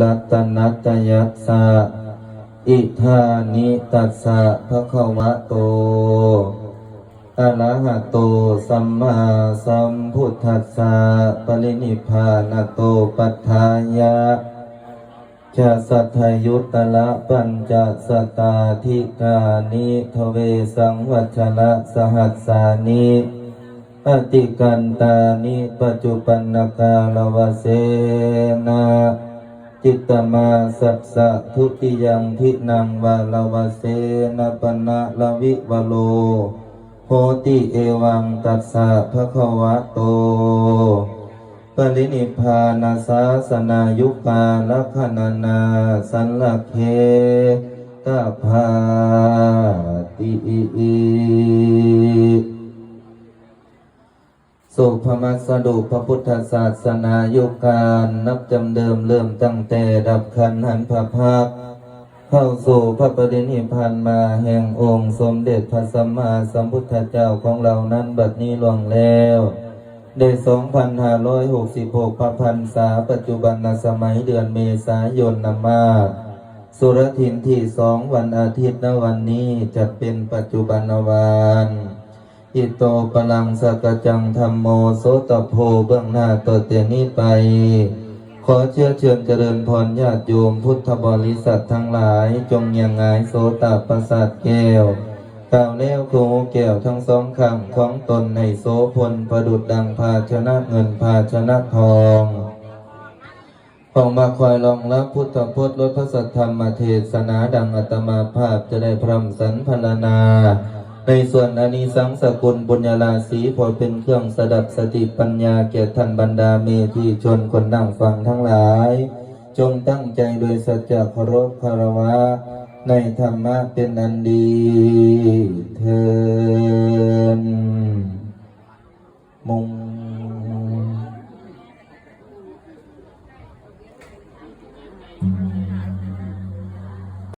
รัตนัตยัสสะอิธานิตัสสะภะคะวะโตอะระหะโตสัมมาสัมพุทธัสสะปรินิพพานโตปัฏฐายะจะสัทธยุตละปัญจสตาธิกานิทเวสังวัชระสหัสสานิอติกันตานิปัจจุปันนกาลวเสนา จิตตมาสัสสะทุติยังทินังวาลวเสนาปนะลวิวโลโหติเอวังตัสสะภะคะวะโต ปรินิพานาสาสนายุกาลักขณานาสันลเคตาภาติ สุภมัสดุพระพุทธศาสนายุการนับจำเดิมเริ่มตั้งแต่ดับขันหันพระพักตร์เข้าสู่พระปรินิพพานมาแห่งองค์สมเด็จพระสัมมาสัมพุทธเจ้าของเรานั้นบัดนี้ล่วงแล้วได้2,566พระพันษาปัจจุบันสมัยเดือนเมษายนนมาสุรทินที่สองวันอาทิตย์ณวันนี้จัดเป็นปัจจุบันวา นอิโตปลังสกจังธรรมโมโสตโพเบื้องหน้าต่อเตียนี้ไป ขอเชื่อเชิญเจริญพรญาติโยมพุทธบริษัททั้งหลาย จงยังไงโสตประสาทแก้วกล่าวแล้วครูแก้วทั้งสองข้างของตนในโสพลประดุดดังภาชนะเงินภาชนะทองออกมาคอยรองรับพุทธพจน์ลดพระสัทธรรมเทศนาดังอัตมาภาพจะได้พรำสันพรรณนา ในส่วนอนิสังสกุลบุญญาลาสีพอเป็นเครื่องสดับสติปัญญาแก่ท่านบรรดาเมธีชนคนนั่งฟังทั้งหลาย จงตั้งใจโดยสัจจะเคารพคารวะ ในธรรมะเป็นอันดีเทิน